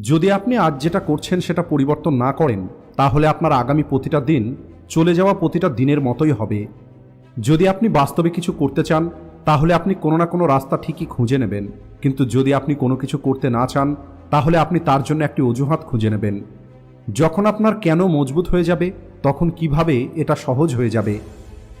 যদি আপনি আজ যেটা করছেন সেটা পরিবর্তন না করেন, তাহলে আপনার আগামী প্রতিটা দিন চলে যাওয়া প্রতিটা দিনের মতোই হবে। যদি আপনি বাস্তবে কিছু করতে চান, তাহলে আপনি কোনো না কোনো রাস্তা ঠিকই খুঁজে নেবেন। কিন্তু যদি আপনি কোনো কিছু করতে না চান, তাহলে আপনি তার জন্য একটি অজুহাত খুঁজে নেবেন। যখন আপনার কেন মজবুত হয়ে যাবে, তখন কীভাবে এটা সহজ হয়ে যাবে?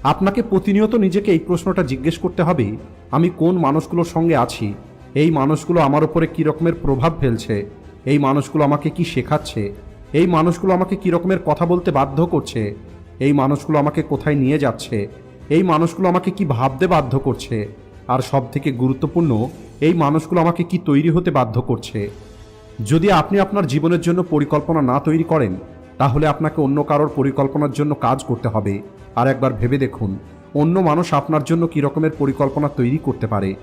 আপনাকে প্রতিনিয়ত নিজেকে এই প্রশ্নটা জিজ্ঞেস করতে হবে, আমি কোন মানুষগুলোর সঙ্গে আছি? এই মানুষগুলো আমার উপরে কী রকমের প্রভাব ফেলছে? এই মানুষগুলো আমাকে কি শেখাচ্ছে? এই মানুষগুলো আমাকে কী রকমের কথা বলতে বাধ্য করছে? এই মানুষগুলো আমাকে কোথায় নিয়ে যাচ্ছে? এই মানুষগুলো আমাকে কি ভাবতে বাধ্য করছে? আর সব থেকে গুরুত্বপূর্ণ, এই মানুষগুলো আমাকে কি তৈরি হতে বাধ্য করছে? যদি আপনি আপনার জীবনের জন্য পরিকল্পনা না তৈরি করেন, তাহলে আপনাকে অন্য কারোর পরিকল্পনার জন্য কাজ করতে হবে। আর একবার ভেবে দেখুন, অন্য মানুষ আপনার জন্য কী রকমের পরিকল্পনা তৈরি করতে পারে।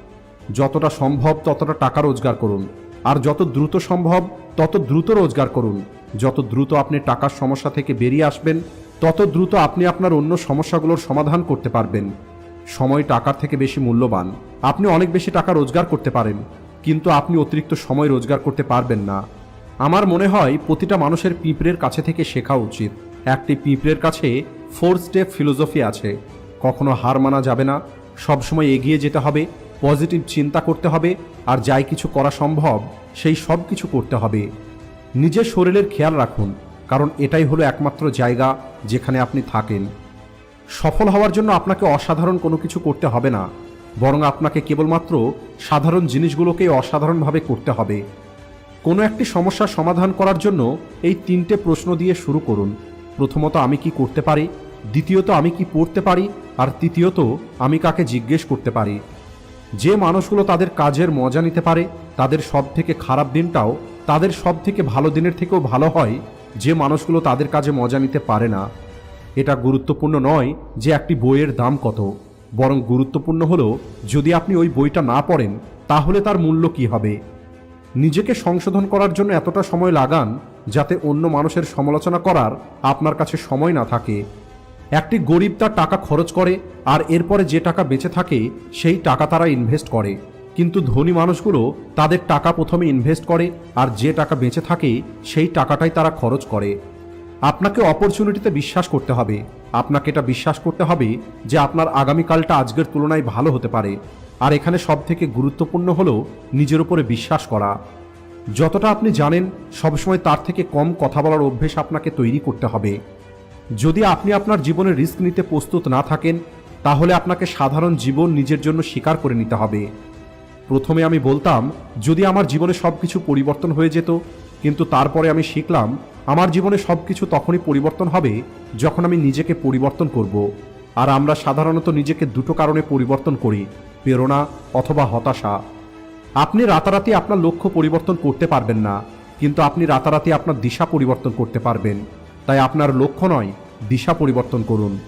যতটা সম্ভব ততটা টাকা রোজগার করুন। আর যত দ্রুত সম্ভব, তত দ্রুত রোজগার করুন। যত দ্রুত আপনি টাকার সমস্যা থেকে বেরিয়ে আসবেন, তত দ্রুত আপনি আপনার অন্য সমস্যাগুলোর সমাধান করতে পারবেন। সময় টাকার থেকে বেশি মূল্যবান। আপনি অনেক বেশি টাকা রোজগার করতে পারেন, কিন্তু আপনি অতিরিক্ত সময় রোজগার করতে পারবেন না। আমার মনে হয়, প্রতিটা মানুষের পিঁপড়ের কাছে থেকে শেখা উচিত। একটি পিঁপড়ের কাছে ফোর স্টেপ ফিলোসফি আছে। কখনো হার মানা যাবে না। সবসময় এগিয়ে যেতে হবে। পজিটিভ চিন্তা করতে হবে আর যাই কিছু করা সম্ভব, সেই সব কিছু করতে হবে। নিজের শরীরের খেয়াল রাখুন, কারণ এটাই হলো একমাত্র জায়গা যেখানে আপনি থাকেন। সফল হওয়ার জন্য আপনাকে অসাধারণ কোনো কিছু করতে হবে না, বরং আপনাকে কেবলমাত্র সাধারণ জিনিসগুলোকেই অসাধারণভাবে করতে হবে। কোনো একটি সমস্যার সমাধান করার জন্য এই তিনটে প্রশ্ন দিয়ে শুরু করুন। প্রথমত, আমি কি করতে পারি? দ্বিতীয়ত, আমি কি পড়তে পারি? আর তৃতীয়ত, আমি কাকে জিজ্ঞেস করতে পারি? যে মানুষগুলো তাদের কাজের মজা নিতে পারে, তাদের সব থেকে খারাপ দিনটাও তাদের সব থেকে ভালো দিনের থেকেও ভালো হয় যে মানুষগুলো তাদের কাজে মজা নিতে পারে না। এটা গুরুত্বপূর্ণ নয় যে একটি বইয়ের দাম কত, বরং গুরুত্বপূর্ণ হলো যদি আপনি ওই বইটা না পড়েন, তাহলে তার মূল্য কি হবে? নিজেকে সংশোধন করার জন্য এতটা সময় লাগান যাতে অন্য মানুষের সমালোচনা করার আপনার কাছে সময় না থাকে। একটি গরিব তার টাকা খরচ করে আর এরপরে যে টাকা বেঁচে থাকে, সেই টাকা তারা ইনভেস্ট করে। কিন্তু ধনী মানুষগুলো তাদের টাকা প্রথমে ইনভেস্ট করে আর যে টাকা বেঁচে থাকে, সেই টাকাটাই তারা খরচ করে। আপনাকে অপরচুনিটিতে বিশ্বাস করতে হবে। আপনাকে এটা বিশ্বাস করতে হবে যে আপনার আগামীকালটা আজকের তুলনায় ভালো হতে পারে। আর এখানে সব থেকে গুরুত্বপূর্ণ হলো নিজের উপরে বিশ্বাস করা। যতটা আপনি জানেন, সবসময় তার থেকে কম কথা বলার অভ্যেস আপনাকে তৈরি করতে হবে। যদি আপনি আপনার জীবনে রিস্ক নিতে প্রস্তুত না থাকেন, তাহলে আপনাকে সাধারণ জীবন নিজের জন্য স্বীকার করে নিতে হবে। প্রথমে আমি বলতাম, যদি আমার জীবনে সব কিছু পরিবর্তন হয়ে যেত, কিন্তু তারপরে আমি শিখলাম, আমার জীবনে সব কিছু তখনই পরিবর্তন হবে যখন আমি নিজেকে পরিবর্তন করব। আর আমরা সাধারণত নিজেকে দুটো কারণে পরিবর্তন করি, প্রেরণা অথবা হতাশা। আপনি রাতারাতি আপনার লক্ষ্য পরিবর্তন করতে পারবেন না, কিন্তু আপনি রাতারাতি আপনার দিশা পরিবর্তন করতে পারবেন। তাই আপনার লক্ষ্য নয়, দিশা পরিবর্তন করুন।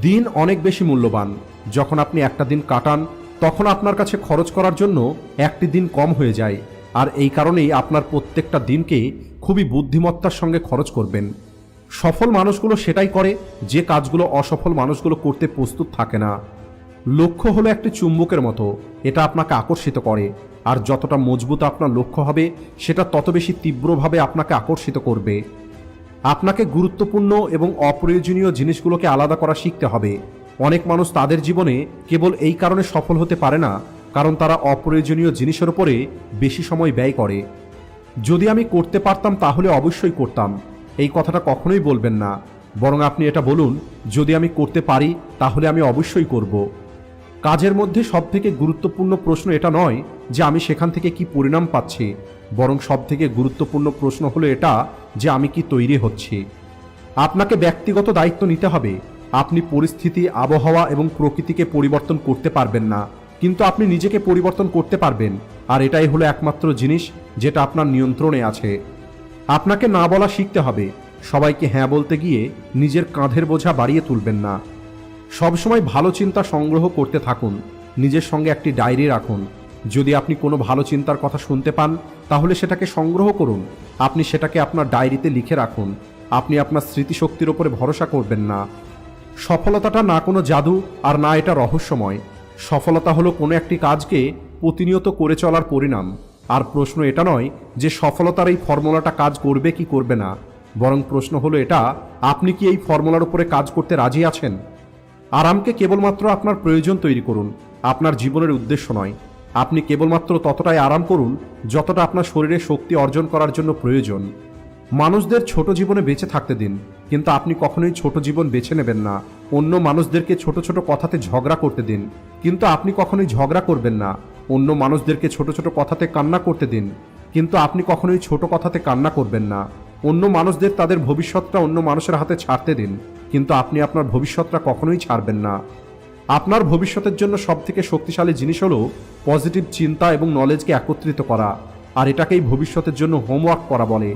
দিন অনেক বেশি মূল্যবান। যখন আপনি একটা দিন কাটান, তখন আপনার কাছে খরচ করার জন্য একটি দিন কম হয়ে যায়। আর এই কারণেই আপনার প্রত্যেকটা দিনকে খুবই বুদ্ধিমত্তার সঙ্গে খরচ করবেন। সফল মানুষগুলো সেটাই করে, যে কাজগুলো অসফল মানুষগুলো করতে প্রস্তুত থাকে না। লক্ষ্য হলো একটি চুম্বকের মতো, এটা আপনাকে আকর্ষিত করে। আর যতটা মজবুত আপনার লক্ষ্য হবে, সেটা তত বেশি তীব্রভাবে আপনাকে আকর্ষিত করবে। আপনাকে গুরুত্বপূর্ণ এবং অপ্রয়োজনীয় জিনিসগুলোকে আলাদা করা শিখতে হবে। অনেক মানুষ তাদের জীবনে কেবল এই কারণে সফল হতে পারে না, কারণ তারা অপ্রয়োজনীয় জিনিসের উপরে বেশি সময় ব্যয় করে। যদি আমি করতে পারতাম তাহলে অবশ্যই করতাম। এই কথাটা কখনোই বলবেন না। বরং আপনি এটা বলুন, যদি আমি করতে পারি, তাহলে আমি অবশ্যই করব। কাজের মধ্যে সবথেকে গুরুত্বপূর্ণ প্রশ্ন এটা নয় যে আমি সেখান থেকে কি পরিণাম পাচ্ছি, বরং সবথেকে গুরুত্বপূর্ণ প্রশ্ন হলো এটা যে আমি কি তৈরি হচ্ছি। আপনাকে ব্যক্তিগত দায়িত্ব নিতে হবে। আপনি পরিস্থিতি, আবহাওয়া এবং প্রকৃতিকে পরিবর্তন করতে পারবেন না। কিন্তু আপনি নিজেকে পরিবর্তন করতে পারবেন, আর এটাই হলো একমাত্র জিনিস যেটা আপনার নিয়ন্ত্রণে আছে। আপনাকে না বলা শিখতে হবে। সবাইকে হ্যাঁ বলতে গিয়ে নিজের কাঁধের বোঝা বাড়িয়ে তুলবেন না। সবসময় ভালো চিন্তা সংগ্রহ করতে থাকুন। নিজের সঙ্গে একটি ডায়েরি রাখুন। যদি আপনি কোনো ভালো চিন্তার কথা শুনতে পান, তাহলে সেটাকে সংগ্রহ করুন। আপনি সেটাকে আপনার ডায়েরিতে লিখে রাখুন। আপনি আপনার স্মৃতিশক্তির ওপরে ভরসা করবেন না। সফলতাটা না কোনো জাদু আর না এটা রহস্যময়। সফলতা হলো কোনো একটি কাজকে প্রতিনিয়ত করে চলার পরিণাম। আর প্রশ্ন এটা নয় যে সফলতার এই ফর্মুলাটা কাজ করবে কি করবে না। বরং প্রশ্ন হলো এটা, আপনি কি এই ফর্মুলার উপরে কাজ করতে রাজি আছেন? আরামকে কেবলমাত্র আপনার প্রয়োজন তৈরি করুন, আপনার জীবনের উদ্দেশ্য নয়। আপনি কেবলমাত্র ততটাই আরাম করুন, যতটা আপনার শরীরে শক্তি অর্জন করার জন্য প্রয়োজন। মানুষদের ছোট জীবনে বেঁচে থাকতে দিন, কিন্তু আপনি কখনোই ছোট জীবন বেছে নেবেন না। অন্য মানুষদেরকে ছোট ছোট কথাতে ঝগড়া করতে দিন, কিন্তু আপনি কখনোই ঝগড়া করবেন না। অন্য মানুষদেরকে ছোট ছোট কথাতে কান্না করতে দিন, কিন্তু আপনি কখনোই ছোট কথাতে কান্না করবেন না। অন্য মানুষদের তাদের ভবিষ্যৎটা অন্য মানুষের হাতে ছাড়তে দিন। কিন্তু আপনি আপনার ভবিষ্যৎটা কখনোই ছাড়বেন না। আপনার ভবিষ্যতের জন্য সবথেকে শক্তিশালী জিনিস হলো পজিটিভ চিন্তা এবং নলেজকে একত্রিত করা, আর এটাকেই ভবিষ্যতের জন্য হোমওয়ার্ক করা বলে।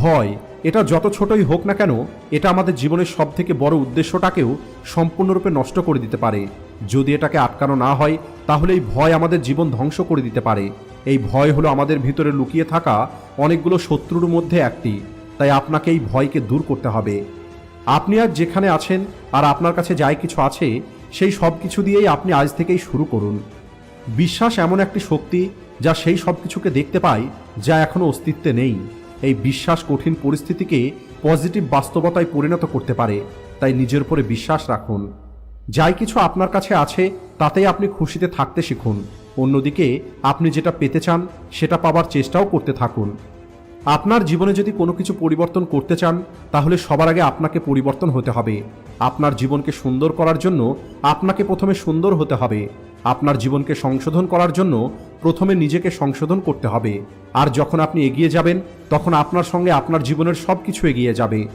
ভয়, এটা যত ছোটই হোক না কেন, এটা আমাদের জীবনের সব থেকে বড় উদ্দেশ্যটাকেও সম্পূর্ণরূপে নষ্ট করে দিতে পারে। যদি এটাকে আটকানো না হয়, তাহলে এই ভয় আমাদের জীবন ধ্বংস করে দিতে পারে। এই ভয় হলো আমাদের ভিতরে লুকিয়ে থাকা অনেকগুলো শত্রুর মধ্যে একটি, তাই আপনাকে এই ভয়কে দূর করতে হবে। আপনি আজ যেখানে আছেন আর আপনার কাছে যাই কিছু আছে, সেই সব কিছু দিয়েই আপনি আজ থেকেই শুরু করুন। বিশ্বাস এমন একটি শক্তি যা সেই সব কিছুকে দেখতে পায়, যা এখনও অস্তিত্বে নেই। এই বিশ্বাস কঠিন পরিস্থিতিকে পজিটিভ বাস্তবতায় পরিণত করতে পারে, তাই নিজের উপরে বিশ্বাস রাখুন। যাই কিছু আপনার কাছে আছে, তাতেই আপনি খুশিতে থাকতে শিখুন। অন্যদিকে আপনি যেটা পেতে চান, সেটা পাবার চেষ্টাও করতে থাকুন। আপনার জীবনে যদি কোনো কিছু পরিবর্তন করতে চান, তাহলে সবার আগে আপনাকে পরিবর্তন হতে হবে। আপনার জীবনকে সুন্দর করার জন্য আপনাকে প্রথমে সুন্দর হতে হবে। আপনার জীবনকে সংশোধন করার জন্য প্রথমে নিজেকে সংশোধন করতে হবে। আর যখন আপনি এগিয়ে যাবেন, তখন আপনার সঙ্গে আপনার জীবনের সব কিছু এগিয়ে যাবে।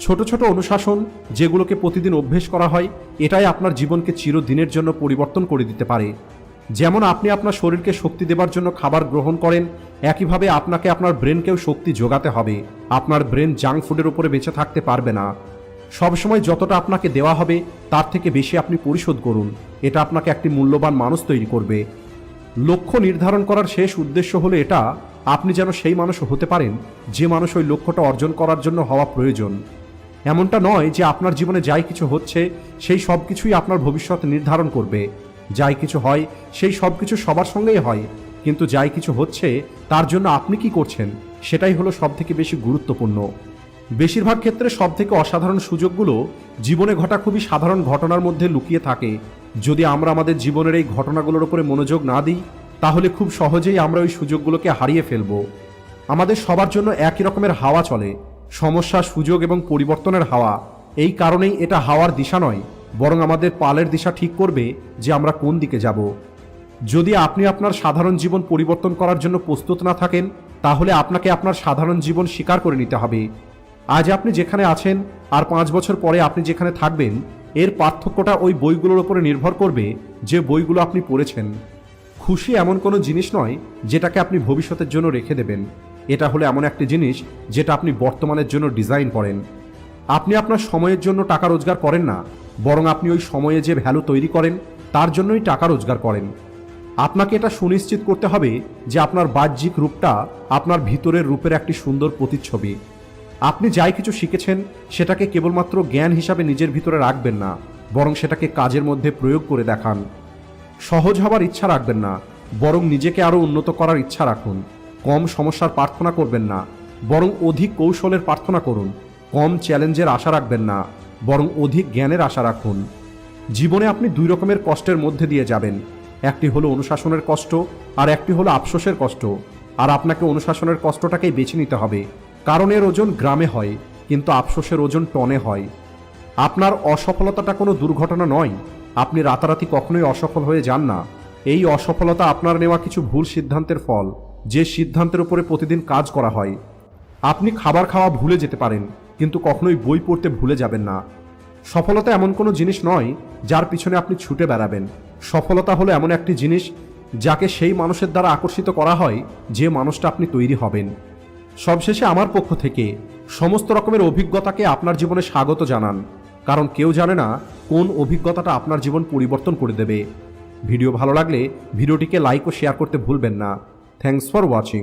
ছোট ছোট অনুশাসন যেগুলোকে প্রতিদিন অভ্যেস করা হয়, এটাই আপনার জীবনকে চিরদিনের জন্য পরিবর্তন করে দিতে পারে। যেমন আপনি আপনার শরীরকে শক্তি দেবার জন্য খাবার গ্রহণ করেন, একইভাবে আপনাকে আপনার ব্রেনকেও শক্তি যোগাতে হবে। আপনার ব্রেন জাঙ্ক ফুডের উপরে বেঁচে থাকতে পারবে না। সবসময় যতটা আপনাকে দেওয়া হবে, তার থেকে বেশি আপনি পরিশোধ করুন। এটা আপনাকে একটি মূল্যবান মানুষ তৈরি করবে। লক্ষ্য নির্ধারণ করার শেষ উদ্দেশ্য হলো এটা, আপনি যেন সেই মানুষ হতে পারেন, যে মানুষ ওই লক্ষ্যটা অর্জন করার জন্য হওয়া প্রয়োজন। এমনটা নয় যে আপনার জীবনে যাই কিছু হচ্ছে, সেই সব কিছুই আপনার ভবিষ্যৎ নির্ধারণ করবে। যাই কিছু হয়, সেই সব কিছু সবার সঙ্গেই হয়। কিন্তু যাই কিছু হচ্ছে, তার জন্য আপনি কি করছেন? সেটাই হলো সব থেকে বেশি গুরুত্বপূর্ণ। বেশিরভাগ ক্ষেত্রে সব থেকে অসাধারণ সুযোগগুলো জীবনে ঘটা খুবই সাধারণ ঘটনার মধ্যে লুকিয়ে থাকে। যদি আমরা আমাদের জীবনের এই ঘটনাগুলোর উপরে মনোযোগ না দিই, তাহলে খুব সহজেই আমরা ওই সুযোগগুলোকে হারিয়ে ফেলব। আমাদের সবার জন্য একই রকমের হাওয়া চলে। সমস্যা, সুযোগ এবং পরিবর্তনের হাওয়া। এই কারণেই এটা হাওয়ার দিশা নয়। বরং আমাদের পালের দিশা ঠিক করবে যে আমরা কোন দিকে যাব। যদি আপনি আপনার সাধারণ জীবন পরিবর্তন করার জন্য প্রস্তুত না থাকেন, তাহলে আপনাকে আপনার সাধারণ জীবন স্বীকার করে নিতে হবে। আজ আপনি যেখানে আছেন আর পাঁচ বছর পরে আপনি যেখানে থাকবেন, এর পার্থক্যটা ওই বইগুলোর উপরে নির্ভর করবে যে বইগুলো আপনি পড়েছেন। খুশি এমন কোনো জিনিস নয় যেটাকে আপনি ভবিষ্যতের জন্য রেখে দেবেন। এটা হলো এমন একটি জিনিস যেটা আপনি বর্তমানের জন্য ডিজাইন করেন। আপনি আপনার সময়ের জন্য টাকা রোজগার করেন না বরং আপনি ওই সময়ে যে ভ্যালু তৈরি করেন, তার জন্যই টাকা রোজগার করেন। আপনাকে এটা সুনিশ্চিত করতে হবে যে আপনার বাহ্যিক রূপটা আপনার ভিতরের রূপের একটি সুন্দর প্রতিচ্ছবি। আপনি যাই কিছু শিখেছেন, সেটাকে কেবলমাত্র জ্ঞান হিসাবে নিজের ভিতরে রাখবেন না, বরং সেটাকে কাজের মধ্যে প্রয়োগ করে দেখান। সহজ হবার ইচ্ছা রাখবেন না, বরং নিজেকে আরও উন্নত করার ইচ্ছা রাখুন। কম সমস্যার প্রার্থনা করবেন না, বরং অধিক কৌশলের প্রার্থনা করুন। কম চ্যালেঞ্জের আশা রাখবেন না। বরং অধিক জ্ঞানের আশা রাখুন। জীবনে আপনি দুই রকমের কষ্টের মধ্যে দিয়ে যাবেন। একটি হলো অনুশাসনের কষ্ট, আর একটি হলো আফসোসের কষ্ট। আর আপনাকে অনুশাসনের কষ্টটাকেই বেছে নিতে হবে। কারণ এর ওজন গ্রামে হয়, কিন্তু আফসোসের ওজন টনে হয়। আপনার অসফলতাটা কোনো দুর্ঘটনা নয়। আপনি রাতারাতি কখনোই অসফল হয়ে যান না। এই অসফলতা আপনার নেওয়া কিছু ভুল সিদ্ধান্তের ফল, যে সিদ্ধান্তের উপরে প্রতিদিন কাজ করা হয়। আপনি খাবার খাওয়া ভুলে যেতে পারেন। কিন্তু কখনোই বই পড়তে ভুলে যাবেন না। সফলতা এমন কোনো জিনিস নয় যার পিছনে আপনি ছুটে বেড়াবেন। সফলতা হলো এমন একটি জিনিস যাকে সেই মানুষের দ্বারা আকর্ষিত করা হয় যে মানুষটা আপনি তৈরি হবেন। সবশেষে আমার পক্ষ থেকে সমস্ত রকমের অভিজ্ঞতাকে আপনার জীবনে স্বাগত জানান। কারণ কেউ জানে না কোন অভিজ্ঞতাটা আপনার জীবন পরিবর্তন করে দেবে। ভিডিও ভালো লাগলে ভিডিওটিকে লাইক ও শেয়ার করতে ভুলবেন না। Thanks for watching